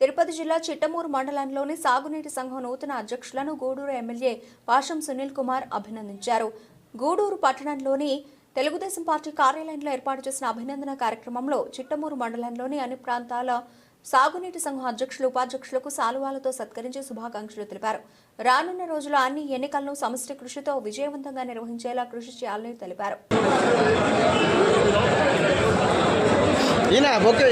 తిరుపతి జిల్లా చిట్టమూరు మండలంలోని సాగునీటి సంఘం నూతన అధ్యక్షులను గూడూరు ఎమ్మెల్యే పాషం సునీల్ కుమార్ అభినందించారు. గూడూరు పట్టణంలోని తెలుగుదేశం పార్టీ కార్యాలయంలో ఏర్పాటు చేసిన అభినందన కార్యక్రమంలో చిట్టమూరు మండలంలోని అన్ని ప్రాంతాల సాగునీటి సంఘం అధ్యక్షులు ఉపాధ్యక్షులకు సాలువాలతో సత్కరించి శుభాకాంక్షలు తెలిపారు. రానున్న రోజుల్లో అన్ని ఎన్నికలను సమష్టి కృషితో విజయవంతంగా నిర్వహించేలా కృషి చేయాలని తెలిపారు. ఈయన ఓకే.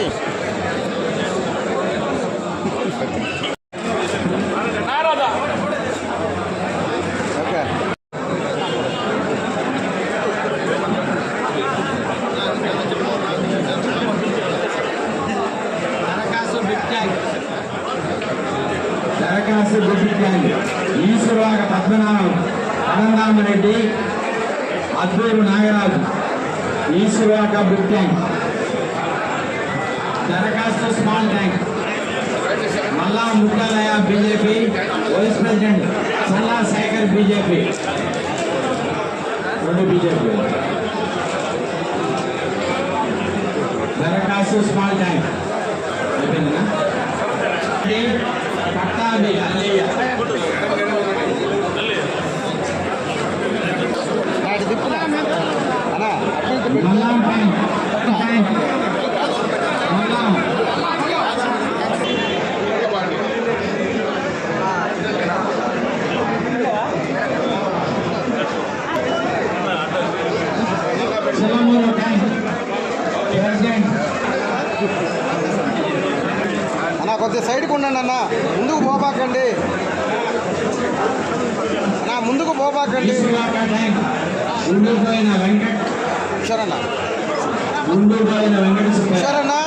ఓకే దరఖాస్తు బిట్ ట్యాంక్ దరఖాస్తు bit tank ఈశ్వరాగ Padmanabham Parandhama Reddy అద్దూరు Nagaraju ఈశ్వరాగ bit tank దరఖాస్తు స్మాల్ ట్యాంక్ మల్లా ముక్కలయ BJP vice president Salla Shekhar BJP రెండు బీజేపీ దరఖాస్తు స్మాల్ ట్యాంక్ అయిపోయిందా అన్నా కొద్దిగా సైడ్కి ఉండండి అన్న. ముందుకు పోబాకండి. అన్నా ముందుకు పోబాకండి. సరేనా సరేనా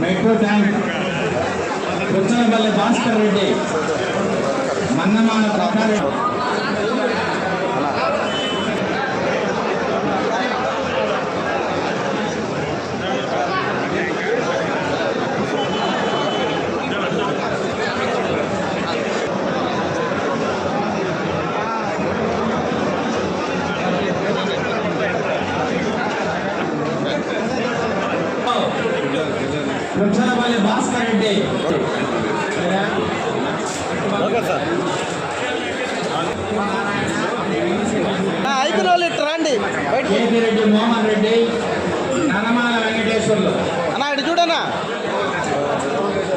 మెట్రో ట్యాంక్ పుచ్చనపల్లి భాస్కర్ రెడ్డి. మన్నమాన ప్రకారం. అయిపోయిన వాళ్ళు ఇట్లా రండి. రెడ్డి మోహన్ రెడ్డి ననమాల వెంకటేశ్వర్లు. అన్నా ఇటు చూడన్నా.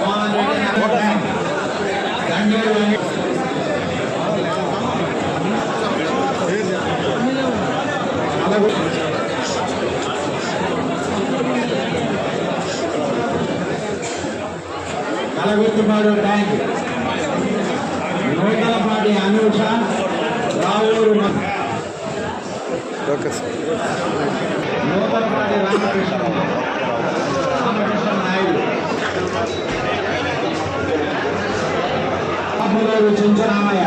మోహన్ రెడ్డి ననమాల ట్యాంక్. దండూరు రావూరు మ- okay sir Nuthalapati Ramakrishna Ramakrishna Naidu Abbuluru Chincharamaiah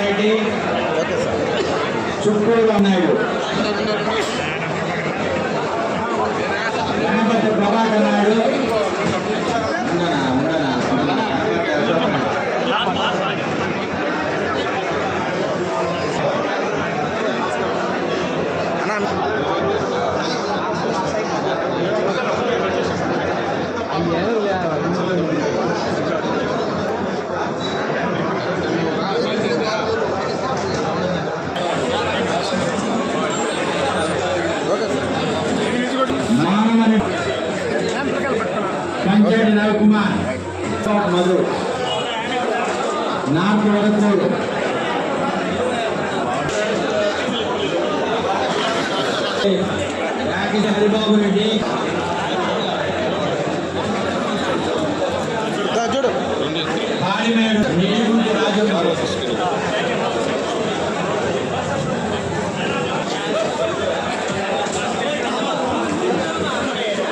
Reddy okay sir Chutturu Naidu కంచెడి Ravikumar Madhu నాకు వడకూరు రాకేష్ హరిబాబు రెడ్డి. చూడు పాడిమేడు నీలిగుంటి రాజు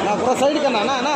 నా సైడ్ కన్నా అన్నా